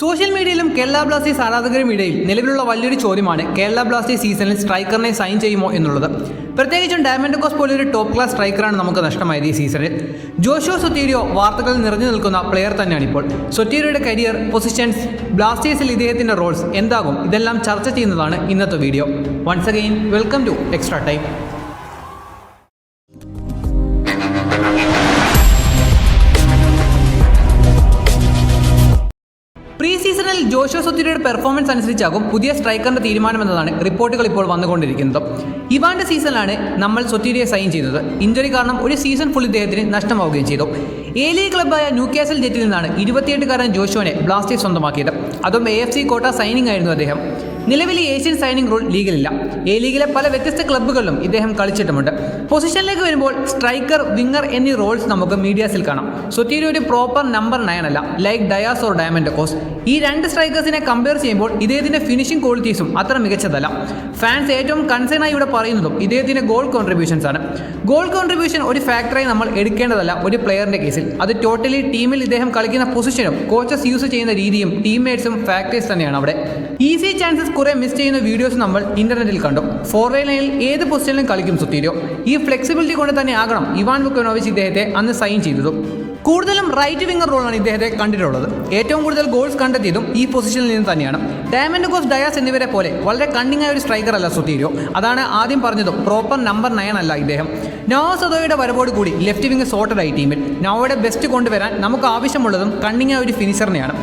Social മീഡിയയിലും Kerala Blasters ആരാധകരും ഇടയിൽ നിലവിലുള്ള വലിയൊരു ചോദ്യമാണ് കേരള ബ്ലാസ്റ്റേഴ്സ് സീസണിൽ സ്ട്രൈക്കറിനെ സൈൻ ചെയ്യുമോ എന്നുള്ളത്. പ്രത്യേകിച്ചും ഡയമണ്ട് കോസ് പോലൊരു ടോപ്പ് ക്ലാസ് സ്ട്രൈക്കറാണ് നമുക്ക് നഷ്ടമായത് ഈ സീസണിൽ ജോഷോ സൊത്തീരിയോ വാർത്തകളിൽ നിറഞ്ഞു നിൽക്കുന്ന പ്ലെയർ തന്നെയാണ് ഇപ്പോൾ. സൊറ്റീരിയോയുടെ കരിയർ പൊസിഷൻസ് ബ്ലാസ്റ്റേഴ്സിൽ ഇദ്ദേഹത്തിന്റെ റോൾസ് എന്താകും ഇതെല്ലാം ചർച്ച ചെയ്യുന്നതാണ് ഇന്നത്തെ video once again welcome to extra time pre സീസണിൽ ജോഷോ സുത്തിരിയുടെ പെർഫോമൻസ് അനുസരിച്ചാകും പുതിയ സ്ട്രൈക്കറിന്റെ തീരുമാനമെന്നതാണ് റിപ്പോർട്ടുകൾ ഇപ്പോൾ വന്നുകൊണ്ടിരിക്കുന്നത്. ഇവാന്റെ സീസണിലാണ് നമ്മൾ സൊത്തീരിയെ സൈൻ ചെയ്തത്. ഇഞ്ചുറി കാരണം ഒരു സീസൺ ഫുൾ ഇദ്ദേഹത്തിന് നഷ്ടമാവുകയും ചെയ്തു. ഏലിയ ക്ലബ്ബായ കാസൽ ജെറ്റിൽ നിന്നാണ് ഇരുപത്തിയെട്ടുകാരൻ ജോഷോനെ ബ്ലാസ്റ്റേഴ്സ് സ്വന്തമാക്കിയത്. അതും A F C quota signing ആയിരുന്നു അദ്ദേഹം. നിലവിൽ ഏഷ്യൻ സൈനിങ് റൂൾ ലീഗിലില്ല. എ ലീഗിലെ പല വ്യത്യസ്ത ക്ലബ്ബുകളിലും ഇദ്ദേഹം കളിച്ചിട്ടുമുണ്ട്. പൊസിഷനിലേക്ക് വരുമ്പോൾ സ്ട്രൈക്കർ വിങ്ങർ എന്നീ റോൾസ് നമുക്ക് മീഡിയാസിൽ കാണാം. സൊറ്റീരി ഒരു പ്രോപ്പർ നമ്പർ നയൻ അല്ല like Diaz or Diamantakos. ഈ രണ്ട് സ്ട്രൈക്കേഴ്സിനെ കമ്പയർ ചെയ്യുമ്പോൾ ഇദ്ദേഹത്തിന്റെ ഫിനിഷിംഗ് ക്വാളിറ്റീസും അത്ര മികച്ചതല്ല. ഫാൻസ് ഏറ്റവും കൺസേൺ ആയി ഇവിടെ പറയുന്നതും ഇദ്ദേഹത്തിന്റെ ഗോൾ കോൺട്രിബ്യൂഷൻസ് ആണ്. ഗോൾ കോൺട്രിബ്യൂഷൻ ഒരു ഫാക്ടറായി നമ്മൾ എടുക്കേണ്ടതല്ല ഒരു പ്ലെയറിന്റെ കേസിൽ. അത് ടോട്ടലി ടീമിൽ ഇദ്ദേഹം കളിക്കുന്ന പൊസിഷനും കോച്ചസ് യൂസ് ചെയ്യുന്ന രീതിയും ടീംമേറ്റ്സും ഫാക്ടേഴ്സ് തന്നെയാണ് അവിടെ. ഈസി ചാൻസസ് കുറെ മിസ് ചെയ്യുന്ന വീഡിയോസ് നമ്മൾ ഇന്റർനെറ്റിൽ കണ്ടു. ഫോർവേ ലൈനിൽ ഏത് പൊസിഷനിലും കളിക്കും സുത്തീരോ. ഈ ഫ്ലെക്സിബിലിറ്റി കൊണ്ട് തന്നെ ആകണം ഇവാൻ ബുക്കനോവിച്ച് ഇദ്ദേഹത്തെ അന്ന് സൈൻ ചെയ്തതും. കൂടുതലും റൈറ്റ് വിംഗർ റോളാണ് ഇദ്ദേഹത്തെ കണ്ടിട്ടുള്ളത്. ഏറ്റവും കൂടുതൽ ഗോൾസ് കണ്ടെത്തിയതും ഈ പൊസിഷനിൽ നിന്ന് തന്നെയാണ്. ഡയമണ്ട് കോസ് ഡയാസ് എന്നിവരെ പോലെ വളരെ കണ്ണിങ്ങായ ഒരു സ്ട്രൈക്കർ അല്ല സുത്തീരോ. അതാണ് ആദ്യം പറഞ്ഞതും പ്രോപ്പർ നമ്പർ നയൻ അല്ല ഇദ്ദേഹം. നോ സദോയുടെ വരവോട് കൂടി ലെഫ്റ്റ് വിംഗ് സോർട്ടഡ് ആയി ടീമിൽ നോയുടെ ബെസ്റ്റ് കൊണ്ടുവരാൻ നമുക്ക് ആവശ്യമുള്ളതും കണ്ണിങ്ങായ ഒരു ഫിനിഷറിനെയാണ്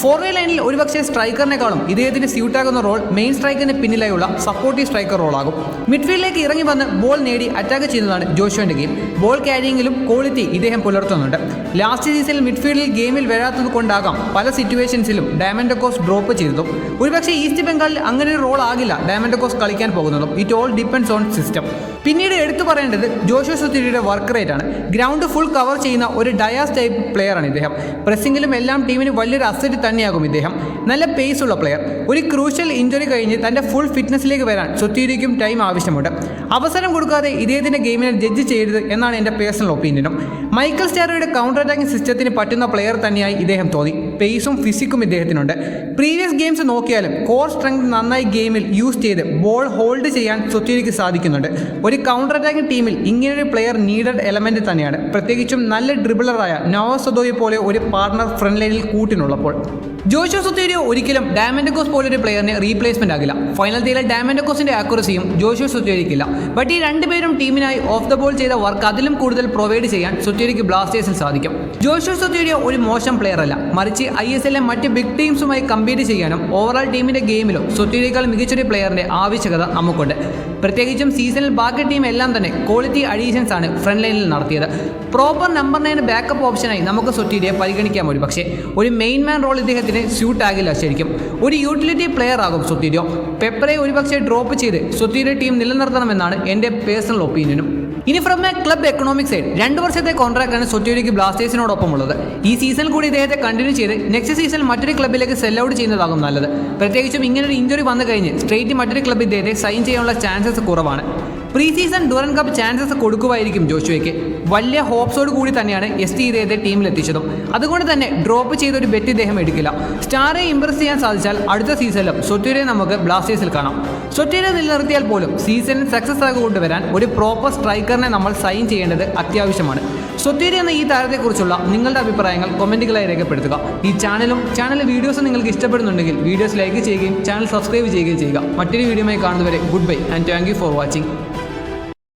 ഫോർവേ ലൈനിൽ ഒരുപക്ഷെ സ്ട്രൈക്കറിനെക്കാളും ഇദ്ദേഹത്തിന് സ്യൂട്ടാകുന്ന റോൾ മെയിൻ സ്ട്രൈക്കറിന് പിന്നിലായുള്ള സപ്പോർട്ടീവ് സ്ട്രൈക്കർ റോളാകും. മിഡ്ഫീൽഡിലേക്ക് ഇറങ്ങി വന്ന് ബോൾ നേടി അറ്റാക്ക് ചെയ്യുന്നതാണ് ജോഷോന്റെ ഗെയിം ബോൾ ക്യാരിയിങ്ങിലും ക്വാളിറ്റി ഇദ്ദേഹം പുലർത്തുന്നുണ്ട്. ലാസ്റ്റ് സീസണിൽ മിഡ്ഫീൽഡിൽ ഗെയിമിൽ വരാത്തത് കൊണ്ടാകാം പല സിറ്റുവേഷൻസിലും ഡയമൻഡോക്കോസ് ഡ്രോപ്പ് ചെയ്തതും. ഒരുപക്ഷെ ഈസ്റ്റ് ബംഗാളിൽ അങ്ങനെ ഒരു റോൾ ആകില്ല ഡയമൻഡോക്കോസ് കളിക്കാൻ പോകുന്നതും. It all depends on system പിന്നീട് എടുത്തു പറയേണ്ടത് ജോഷോ സുത്തിരിയുടെ വർക്ക് റേറ്റ് ആണ്. ഗ്രൗണ്ട് ഫുൾ കവർ ചെയ്യുന്ന ഒരു ഡയാസ് ടൈപ്പ് പ്ലെയർ ആണ് ഇദ്ദേഹം. പ്രസിംഗിലും എല്ലാം ടീമിന് വലിയൊരു അസറ്റ് തന്നെയാകും ഇദ്ദേഹം. നല്ല പേസ് ഉള്ള പ്ലെയർ ഒരു ക്രൂഷ്യൽ ഇഞ്ചുറി കഴിഞ്ഞ് തന്റെ ഫുൾ ഫിറ്റ്നസ്സിലേക്ക് വരാൻ സുത്തീരിക്കും ടൈം ആവശ്യമുണ്ട്. അവസരം കൊടുക്കാതെ ഇദ്ദേഹത്തിന്റെ ഗെയിമിനെ ജഡ്ജ് ചെയ്യരുത് എന്നാണ് എന്റെ പേഴ്സണൽ ഒപ്പീനിയനും മൈക്കൽ സ്റ്റാറോയുടെ കൗണ്ടർ അറ്റാക്കിംഗ് സിസ്റ്റത്തിന് പറ്റുന്ന പ്ലെയർ തന്നെയായി ഇദ്ദേഹം തോന്നി. പേസും ഫിസിക്കും ഇദ്ദേഹത്തിനുണ്ട്. പ്രീവിയസ് ഗെയിംസ് നോക്കിയാലും കോർ സ്ട്രെങ്ത് നന്നായി ഗെയിമിൽ യൂസ് ചെയ്ത് ബോൾ ഹോൾഡ് ചെയ്യാൻ സുത്തീരിക്ക് സാധിക്കുന്നുണ്ട്. ഒരു കൗണ്ടർ അറ്റാക്കിംഗ് ടീമിൽ ഇങ്ങനൊരു പ്ലെയർ നീഡഡ് എലമെന്റ് തന്നെയാണ്. പ്രത്യേകിച്ചും നല്ല ഡ്രിബിളറായ നവസദോയെ പോലെ ഒരു പാർട്ണർ ഫ്രണ്ട് ലൈനിൽ കൂട്ടിനുള്ളപ്പോൾ. ജോഷോ സുത്തേരിയോ ഒരിക്കലും ഡയമൻഡോക്കോസ് പോലൊരു പ്ലെയറിനെ റീപ്ലേസ്മെന്റ് ആകില്ല. ഫൈനൽ തീരെ ഡയമൻഡോക്കോസിന്റെ ആക്യുറസിയും ജോഷോ സുത്തേരിക്കില്ല. ബട്ട് ഈ രണ്ടുപേരും ടീമിനായി ഓഫ് ദ ബോൾ ചെയ്ത വർക്ക് അതിലും കൂടുതൽ പ്രൊവൈഡ് ചെയ്യാൻ സുത്തേരിക്ക് ബ്ലാസ്റ്റേഴ്സിൽ സാധിക്കും. ജോഷോ സൊത്തേഡിയ ഒരു മോശം പ്ലെയർ അല്ല. മറിച്ച് ഐ എസ് എല്ലിലെ മറ്റ് ബിഗ് ടീംസുമായി കമ്പീറ്റ് ചെയ്യാനും ഓവറോൾ ടീമിന്റെ ഗെയിമിലും സുത്തേരിയേക്കാൾ മികച്ചൊരു പ്ലെയറിന്റെ ആവശ്യകത നമുക്കുണ്ട്. പ്രത്യേകിച്ചും സീസണിൽ ബാക്കി ടീം എല്ലാം തന്നെ ക്വാളിറ്റി അഡീഷൻസ് ആണ് ഫ്രണ്ട് ലൈനിൽ നടത്തിയത്. പ്രോപ്പർ നമ്പർ നയൻ ബാക്കപ്പ് ഓപ്ഷനായി നമുക്ക് സൊറ്റീരിയെ പരിഗണിക്കാം ഒരു പക്ഷേ ഒരു മെയിൻ മാൻ റോൾ ഇദ്ദേഹത്തിന് സ്യൂട്ട് ആകില്ല ശരിക്കും. ഒരു യൂട്ടിലിറ്റി പ്ലെയർ ആകും സൊത്തീരിയോ പെപ്പറെ ഒരുപക്ഷെ ഡ്രോപ്പ് ചെയ്ത് സൊത്തീരിയ ടീം നിലനിർത്തണമെന്നാണ് എന്റെ പേഴ്സണൽ ഒപ്പീനിയനും ഇനി from a club economic side രണ്ട് വർഷത്തെ കോൺട്രാക്റ്റാണ് സൊറ്റോരിക്ക് ബ്ലാസ്റ്റേഴ്സിനോടൊപ്പം ഉള്ളത് ഈ സീസൺ കൂടി ഇദ്ദേഹത്തെ കണ്ടിന്യൂ ചെയ്ത് നെക്സ്റ്റ് സീസൺ മറ്റൊരു ക്ലബിലേക്ക് സെൽ ഔട്ട് ചെയ്യുന്നതാകും നല്ലത്. പ്രത്യേകിച്ചും ഇങ്ങനൊരു ഇഞ്ചുറി വന്നു കഴിഞ്ഞ് സ്ട്രേറ്റ് മറ്റൊരു ക്ലബ് ഇദ്ദേഹത്തെ സൈൻ ചെയ്യാനുള്ള ചാൻസസ് കുറവാണ്. Pre season Durand cup chances കൊടുക്കുമായിരിക്കും ജോഷുവയ്ക്ക്. വലിയ ഹോപ്സോട് കൂടി തന്നെയാണ് എസ് ടി ഇദ്ദേഹത്തെ ടീമിലെത്തിച്ചതും. അതുകൊണ്ട് തന്നെ ഡ്രോപ്പ് ചെയ്ത ഒരു ബെറ്റ് ഇദ്ദേഹം എടുക്കില്ല. സ്റ്റാറെ ഇംപ്രസ് ചെയ്യാൻ സാധിച്ചാൽ അടുത്ത സീസണിലും സൊറ്റീരെ നമുക്ക് ബ്ലാസ്റ്റേഴ്സിൽ കാണാം. സൊറ്റീരെ നിലനിർത്തിയാൽ പോലും സീസൺ സക്സസ് ആക്കി കൊണ്ടുവരാൻ ഒരു പ്രോപ്പർ സ്ട്രൈക്കറിനെ നമ്മൾ സൈൻ ചെയ്യേണ്ടത് അത്യാവശ്യമാണ്. സൊറ്റീരി എന്ന ഈ താരത്തെക്കുറിച്ചുള്ള നിങ്ങളുടെ അഭിപ്രായങ്ങൾ കൊമന്റുകളായി രേഖപ്പെടുത്തുക. ഈ ചാനലും ചാനൽ വീഡിയോസും നിങ്ങൾക്ക് ഇഷ്ടപ്പെടുന്നുണ്ടെങ്കിൽ വീഡിയോസ് ലൈക്ക് ചെയ്യുകയും ചാനൽ സബ്സ്ക്രൈബ് ചെയ്യുകയും ചെയ്യുക. മറ്റൊരു വീഡിയോയുമായി കാണുന്നവരെ good bye and thank for watching.